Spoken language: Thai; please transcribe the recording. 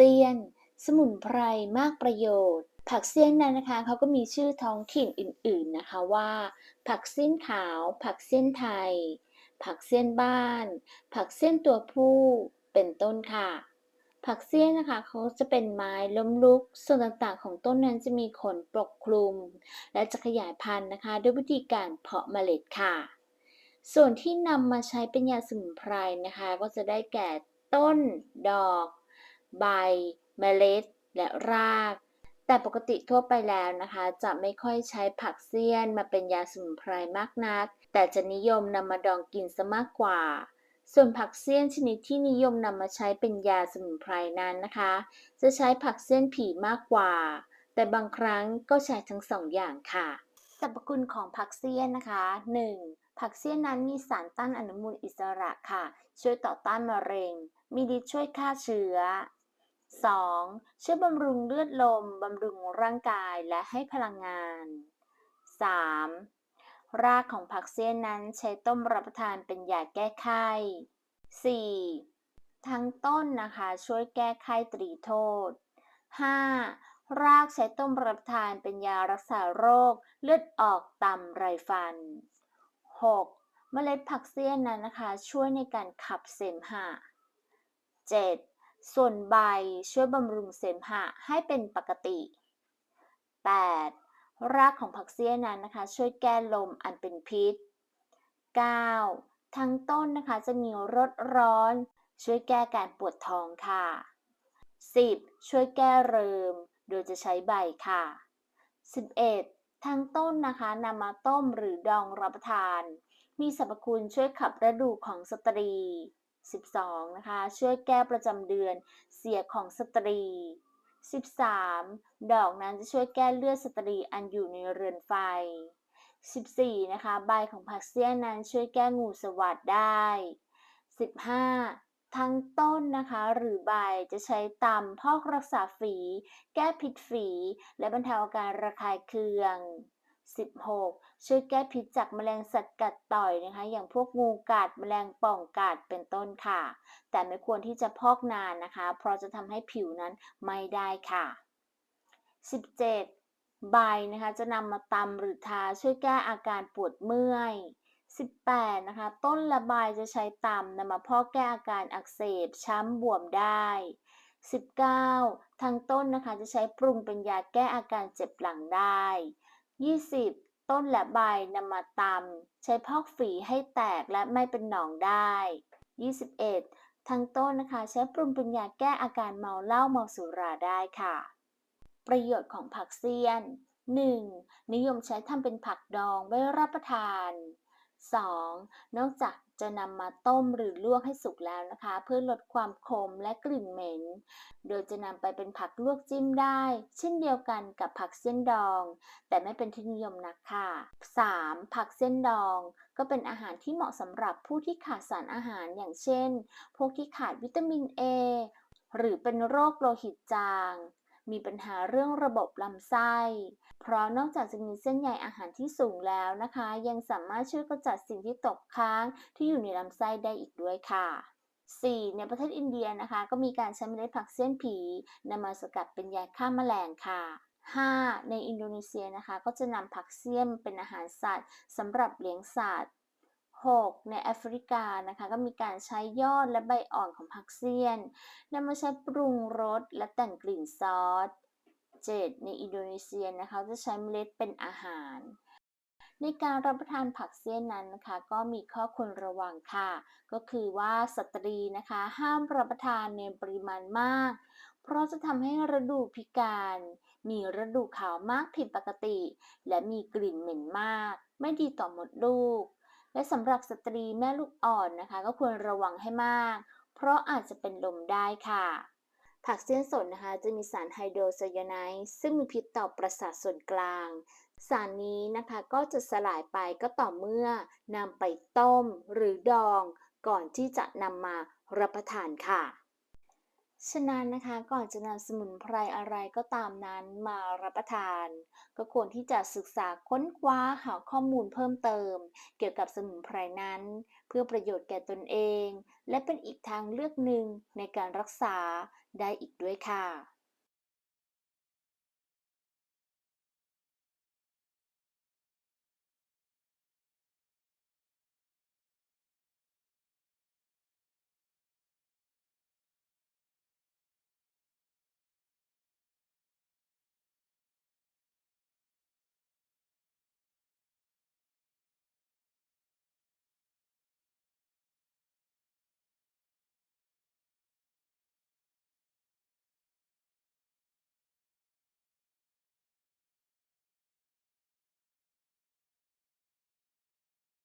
ซียน สมุนไพรมากประโยชน์ ผักเซียนนั้นนะคะเขาก็มีชื่อท้องถิ่นอื่น ๆนะคะว่า ผักเซียนขาว ผักเซียนไทย ผักเซียนบ้าน ผักเซียนตัวผู้เป็นต้นค่ะ ผักเสี้ยนนะคะเขาจะเป็นไม้ล้มลุก ส่วนต่างๆของต้นนั้นจะมีขนปกคลุม และจะขยายพันธุ์นะคะ ด้วยวิธีการเพาะเมล็ดค่ะ ส่วนที่นำมาใช้เป็นยาสมุนไพรนะคะ ก็จะได้แก่ต้น ดอก ใบ เมล็ด และราก แต่ปกติทั่วไปแล้วนะคะ จะไม่ค่อยใช้ผักเสี้ยนมาเป็นยาสมุนไพรมากนัก แต่จะนิยมนำมาดองกินซะมากกว่า ส่วนผักเสี้ยนชนิดที่นิยมนำมาใช้เป็นยาสมุนไพรนั้นนะคะ จะใช้ผักเสี้ยนผีมากกว่า แต่บางครั้งก็ใช้ทั้งสองอย่างค่ะสรรพคุณของผักเสี้ยนนะคะ 1. ผักเสี้ยนนั้นมีสารต้านอนุมูลอิสระค่ะ ช่วยต่อต้านมะเร็ง มีฤทธิ์ช่วยฆ่าเชื้อ 2. ช่วยบำรุงเลือดลม บำรุงร่างกายและให้พลังงาน 3. รากของผักเสี้ยนนั้นใช้ต้มรับประทานเป็นยาแก้ไข้ 4. ทั้งต้นนะคะช่วยแก้ไข้ตรีโทษ 5. รากใช้ต้มรับประทานเป็นยารักษาโรค เลือดออกตามไรฟัน 6. เมล็ดผักเสี้ยนนั้นนะคะ ช่วยในการขับเสมหะ 7. ส่วนใบช่วยบำรุงเสมหะให้เป็นปกติ 8. รากของผักเสี้ยนนั้นนะคะ ช่วยแก้ลมอันเป็นพิษ 9. ทั้งต้นนะคะจะมีรสร้อน ช่วยแก้การปวดท้องค่ะ 10. ช่วยแก้เริม โดยจะใช้ใบค่ะ 11. ทั้งต้นนะคะนำมาต้มหรือดองรับประทาน มีสรรพคุณช่วยขับระดูของสตรี 12. นะคะ ช่วยแก้ประจำเดือนเสียของสตรี 13. ดอกนั้นจะช่วยแก้เลือดสตรีอันอยู่ในเรือนไฟ 14. นะคะ ใบของผักเสี้ยนนั้นช่วยแก้งูสวัสดได้ 15. ทั้งต้นนะคะ หรือใบจะใช้ตำพอกรักษาฝี แก้พิษฝี และบรรเทาอาการระคายเคือง 16. ช่วยแก้พิษจากแมลงสัตว์กัดต่อยนะคะ อย่างพวกงูกัดแมลงป่องกัดเป็นต้นค่ะ แต่ไม่ควรที่จะพอกนานนะคะ เพราะจะทำให้ผิวนั้นไม่ได้ค่ะ 17. ใบนะคะจะนำมาตำหรือทาช่วยแก้อาการปวดเมื่อย 18. นะคะ ต้นละใบจะใช้ตำนำมาพอกแก้อาการอักเสบช้ำบวมได้ 19. ทางต้นนะคะจะใช้ปรุงเป็นยาแก้อาการเจ็บหลังได้ 20. ต้นและใบนำมาตำใช้พอกฝีให้แตกและไม่เป็นหนองได้ 21. ทั้งต้นนะคะ ใช้ปรุงเป็นยาแก้อาการเมาเหล้าเมาสุราได้ค่ะ ประโยชน์ของผักเซียน 1. นิยมใช้ทำเป็นผักดองไว้รับประทาน 2. นอกจากจะนำมาต้มหรือลวกให้สุกแล้วนะคะ เพื่อลดความขมและกลิ่นเหม็น โดยจะนำไปเป็นผักลวกจิ้มได้ เช่นเดียวกันกับผักเส้นดอง แต่ไม่เป็นที่นิยมนักค่ะ 3. ผักเส้นดอง ก็เป็นอาหารที่เหมาะสำหรับผู้ที่ขาดสารอาหารอย่างเช่น พวกที่ขาดวิตามิน A หรือเป็นโรคโลหิตจาง มีปัญหาเรื่องระบบลำไส้ เพราะนอกจากจะมีเส้นใยอาหารที่สูงแล้วนะคะ ยังสามารถช่วยกำจัดสิ่งที่ตกค้างที่อยู่ในลำไส้ได้อีกด้วยค่ะ 4. ในประเทศอินเดียนะคะ ก็มีการใช้เมล็ดผักเสี้ยนผีนำมาสกัดเป็นยาฆ่าแมลงค่ะ 5. ในอินโดนีเซียนะคะ ก็จะนำผักเสี้ยนเป็นอาหารสัตว์สำหรับเลี้ยงสัตว์ 6. ในแอฟริกานะคะ ก็มีการใช้ยอดและใบอ่อนของผักเสี้ยนนำมาใช้ปรุงรสและแต่งกลิ่นซอส 7. ในอินโดนีเซียนะคะ จะใช้เมล็ดเป็นอาหาร ในการรับประทานผักเสี้ยนนั้นนะคะ ก็มีข้อควรระวังค่ะ ก็คือว่าสตรีนะคะ ห้ามรับประทานในปริมาณมาก เพราะจะทำให้ระดูพิการมีระดูขาวมากผิดปกติ และมีกลิ่นเหม็นมาก ไม่ดีต่อมดลูก และสำหรับสตรีแม่ลูกอ่อนนะคะ ก็ควรระวังให้มาก เพราะอาจจะเป็นลมได้ค่ะ ผักเสี้ยนสดนะคะ จะมีสารไฮโดรไซยาไนด์ซึ่งมีพิษต่อประสาทส่วนกลาง สารนี้นะคะก็จะสลายไปก็ต่อเมื่อนำไปต้มหรือดอง ก่อนที่จะนำมารับประทานค่ะ ฉะนั้นนะคะก่อนจะนำสมุนไพรอะไรก็ตามนั้นมารับประทาน ก็ควรที่จะศึกษาค้นคว้าหาข้อมูลเพิ่มเติม เกี่ยวกับสมุนไพรนั้น เพื่อประโยชน์แก่ตนเอง และเป็นอีกทางเลือกหนึ่งในการรักษาได้อีกด้วยค่ะ